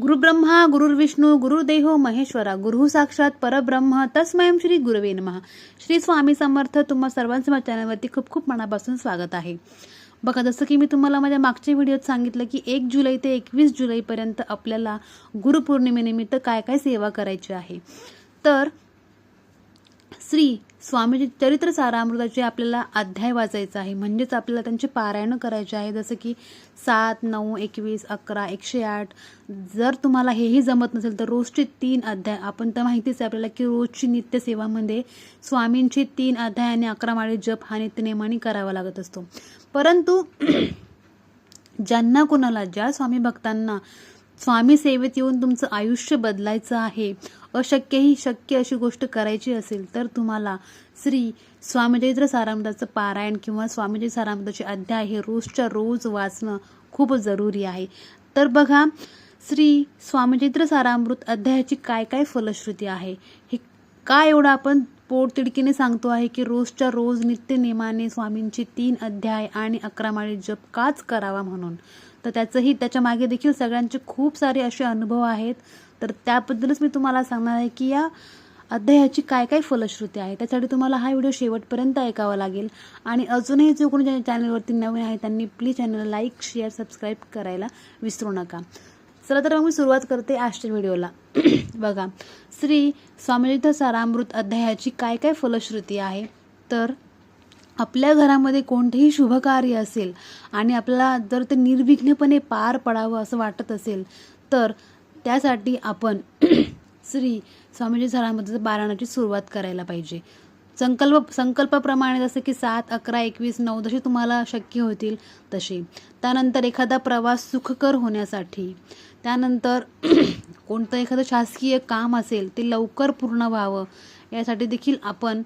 गुरुब्रह्मा गुरुर्विष्णू गुरुदेहो महेश्वरा गुरु साक्षात परब्रह्म तस्मयं श्री गुरुवे नमः. श्री स्वामी समर्थ तुम्हा सर्वांचं माझ्या चॅनलवरती खूप खूप मनापासून स्वागत आहे. बघा जसं की मी तुम्हाला माझ्या मागच्या व्हिडिओत सांगितलं की एक जुलै ते एकवीस जुलैपर्यंत आपल्याला गुरुपौर्णिमेनिमित्त काय काय सेवा करायची आहे. तर श्री स्वामीजी चरित्र सारामृताचे आपल्याला अध्याय वाचायचा आहे. म्हणजेच आपल्याला त्यांचे पारायण करायचे आहे. जसं की सात नऊ एकवीस अकरा एकशे आठ. जर तुम्हाला हेही जमत नसेल तर रोजचे तीन अध्याय. आपण तर माहितीच आहे आपल्याला की रोजची नित्यसेवामध्ये स्वामींचे तीन अध्याय आणि अकरा माळे जप हा नित्यनेमाने करावा लागत असतो. परंतु ज्यांना कोणाला ज्या स्वामी भक्तांना स्वामी सेवेत येऊन तुमचं आयुष्य बदलायचं आहे. अशक्य ही शक्य अशी गोष्ट करायची असेल तर तुम्हाला श्री स्वामीचरित्र सारामृताचं पारायण किंवा स्वामीचरित्र सारामृताचे अध्याय हे रोजच्या रोज वाचणं खूप जरुरी आहे. तर बघा श्री स्वामीचरित्र सारामृत अध्यायाची काय काय फलश्रुती आहे? हे का एवढं आपण पोटतिडकीने सांगतो आहे की रोजच्या रोज नित्य नेमाने स्वामींची तीन अध्याय आणि अकरा माळी जप काच करावा म्हणून? तर त्याचंही त्याच्यामागे देखील सगळ्यांचे खूप सारे असे अनुभव आहेत. तर त्याबद्दलच मी तुम्हाला सांगणार आहे की या अध्यायाची काय काय फलश्रुती आहे. त्यासाठी तुम्हाला हा व्हिडिओ शेवटपर्यंत ऐकावा लागेल. आणि अजूनही जो कोणी चॅनलवरती नवीन आहे त्यांनी प्लीज चॅनलला लाईक शेअर सबस्क्राईब करायला विसरू नका. चला तर मग मी सुरुवात करते आजच्या व्हिडिओला. बघा श्री स्वामीलित सारामृत अध्यायाची काय काय फलश्रुती आहे? तर आपल्या घरामध्ये कोणतेही शुभकार्य असेल आणि आपल्याला जर ते निर्विघ्नपणे पार पडावं असं वाटत असेल तर त्यासाठी आपण श्री स्वामीजी सरांमध्ये बारणाची सुरुवात करायला पाहिजे. संकल्प संकल्पाप्रमाणे जसं की सात अकरा एकवीस नऊ जसे तुम्हाला शक्य होतील तसे त्यानंतर एखादा प्रवास सुखकर होण्यासाठी त्यानंतर कोणतं एखादं शासकीय काम असेल ते लवकर पूर्ण व्हावं यासाठी देखील आपण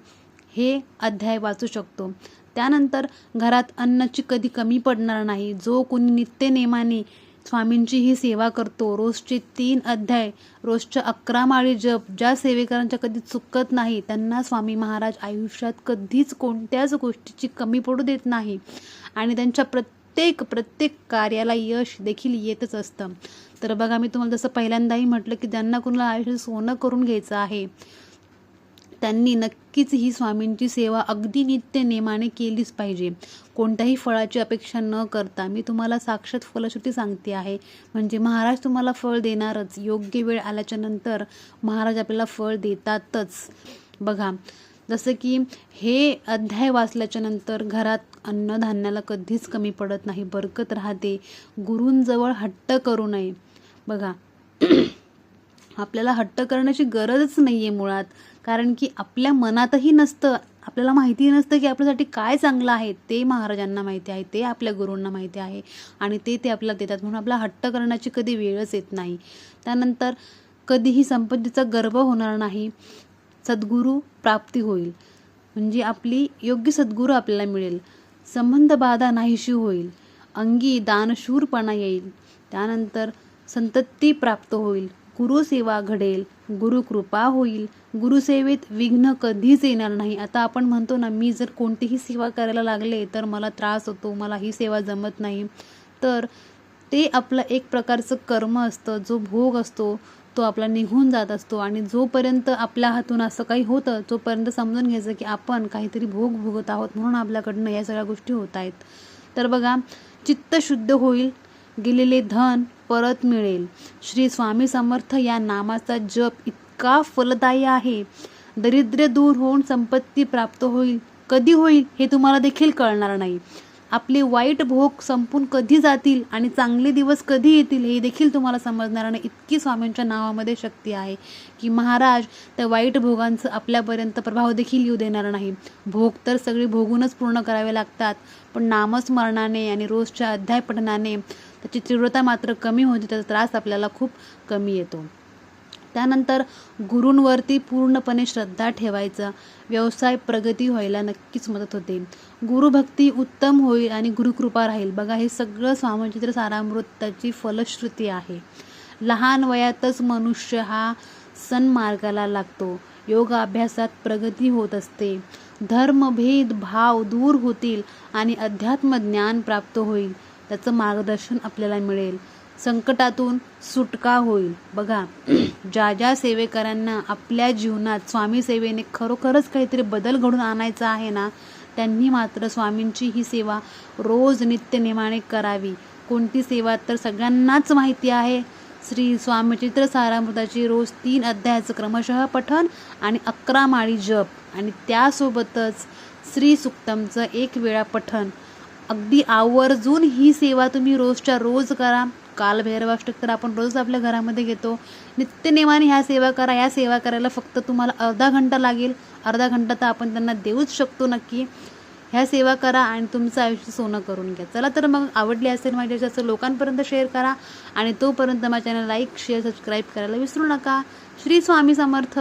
हे अध्याय वाचू शकतो. त्यानंतर घरात अन्नाची कधी कमी पडणार नाही. जो कोणी नित्यनेमाने स्वामींची ही सेवा करतो रोजचे तीन अध्याय रोजच्या अकरा माळी जप ज्या सेवेकरांच्या कधी चुकत नाही त्यांना स्वामी महाराज आयुष्यात कधीच कोणत्याच गोष्टीची कमी पडू देत नाही. आणि त्यांच्या प्रत्येक प्रत्येक कार्याला यश देखील येतच असतं. तर बघा मी तुम्हाला जसं पहिल्यांदाही म्हटलं की ज्यांना कुणाला आयुष्य सोनं करून घ्यायचं आहे त्यांनी नक्कीच ही स्वामींची सेवा अगदी नित्य नेमाने केलीच पाहिजे. कोणत्याही फळाची अपेक्षा न करता मी तुम्हाला साक्षात फलश्रुती सांगते आहे. म्हणजे महाराज तुम्हाला फळ देणारच. योग्य वेळ आल्याच्यानंतर महाराज आपल्याला फळ देतातच. बघा जसं की हे अध्याय वाचल्याच्या नंतर घरात अन्नधान्याला कधीच कमी पडत नाही बरकत राहते. गुरूंजवळ हट्ट करू नये. बघा आपल्याला हट्ट करण्याची गरजच नाही आहे मुळात. कारण की आपल्या मनातही नसतं आपल्याला माहिती नसतं की आपल्यासाठी काय चांगलं आहे. ते महाराजांना माहिती आहे ते आपल्या गुरूंना माहिती आहे आणि ते ते आपल्याला देतात. म्हणून आपला हट्ट करण्याची कधी वेळच येत नाही. त्यानंतर कधीही संपत्तीचा गर्व होणार नाही सद्गुरू प्राप्ती होईल. म्हणजे आपली योग्य सद्गुरू आपल्याला मिळेल. संबंध बाधा नाहीशी होईल. अंगी दानशूरपणा येईल. त्यानंतर संतती प्राप्त होईल. गुरुसेवा घडेल गुरुकृपा होईल. गुरुसेवेत विघ्न कधीच येणार नाही. आता आपण म्हणतो ना मी जर कोणतीही सेवा करायला लागले तर मला त्रास होतो मला ही सेवा जमत नाही. तर ते आपलं एक प्रकारचं कर्म असतं जो भोग असतो तो आपला निघून जात असतो. आणि जोपर्यंत आपल्या हातून असं काही होतं तोपर्यंत समजून घ्यायचं की आपण काहीतरी भोग भोगत आहोत म्हणून आपल्याकडनं या सगळ्या गोष्टी होत आहेत. तर बघा चित्त शुद्ध होईल गेलेले धन परत मिळेल. श्री स्वामी समर्थ या नामाचा जप इतका फलदायी आहे. दरिद्र दूर होऊन संपत्ती प्राप्त होईल. कधी होईल हे तुम्हाला देखील कळणार नाही. आपले वाईट भोग संपून कधी जातील आणि चांगले दिवस कधी येतील हे देखील तुम्हाला समजणार नाही. इतकी स्वामींच्या नावामध्ये शक्ती आहे की महाराज त्या वाईट भोगांचं आपल्यापर्यंत प्रभाव देखील येऊ देणार नाही. भोग तर सगळे भोगूनच पूर्ण करावे लागतात पण नामस्मरणाने आणि रोजच्या अध्याय पठणाने त्याची तीव्रता मात्र कमी होते त्याचा त्रास आपल्याला खूप कमी येतो. त्यानंतर गुरूंवरती पूर्णपणे श्रद्धा ठेवायचा व्यवसाय प्रगती व्हायला नक्कीच मदत होते. गुरुभक्ती उत्तम होईल आणि गुरुकृपा राहील. बघा हे सगळं स्वामचित्र सारामृताची फलश्रुती आहे. लहान वयातच मनुष्य हा सन्मार्गाला लागतो. योग अभ्यासात प्रगती होत असते. धर्मभेद भाव दूर होतील आणि अध्यात्म ज्ञान प्राप्त होईल. त्याचं मार्गदर्शन आपल्याला मिळेल. संकटातून सुटका होईल. बघा ज्या ज्या सेवेकरांना आपल्या जीवनात स्वामी सेवेने खरोखरच काहीतरी बदल घडून आणायचा आहे ना त्यांनी मात्र स्वामींची ही सेवा रोज नित्यनेमाने करावी. कोणती सेवा तर सगळ्यांनाच माहिती आहे. श्री स्वामी चित्र सारामृताची रोज तीन अध्यायाचं क्रमशः पठन आणि अकरा माळी जप. आणि त्यासोबतच श्री सुक्तमचं एक वेळा पठन अगदी आवर्जून ही सेवा तुम्ही रोजच्या रोज करा. कालभैरवाष्टक तर आपण रोज आपल्या घरामध्ये घेतो. नित्यनेमाने ह्या सेवा करा ह्या सेवा करायला फक्त तुम्हाला अर्धा घंटा लागेल. अर्धा घंटा तर आपण त्यांना देऊच शकतो नक्की. ह्या सेवा करा आणि तुमचं आयुष्य सोनं करून घ्या. चला तर मग आवडली असेल माझ्या जास्त लोकांपर्यंत शेअर करा आणि तोपर्यंत माझ्या चॅनल लाईक शेअर सबस्क्राईब करायला विसरू नका. श्री स्वामी समर्थ.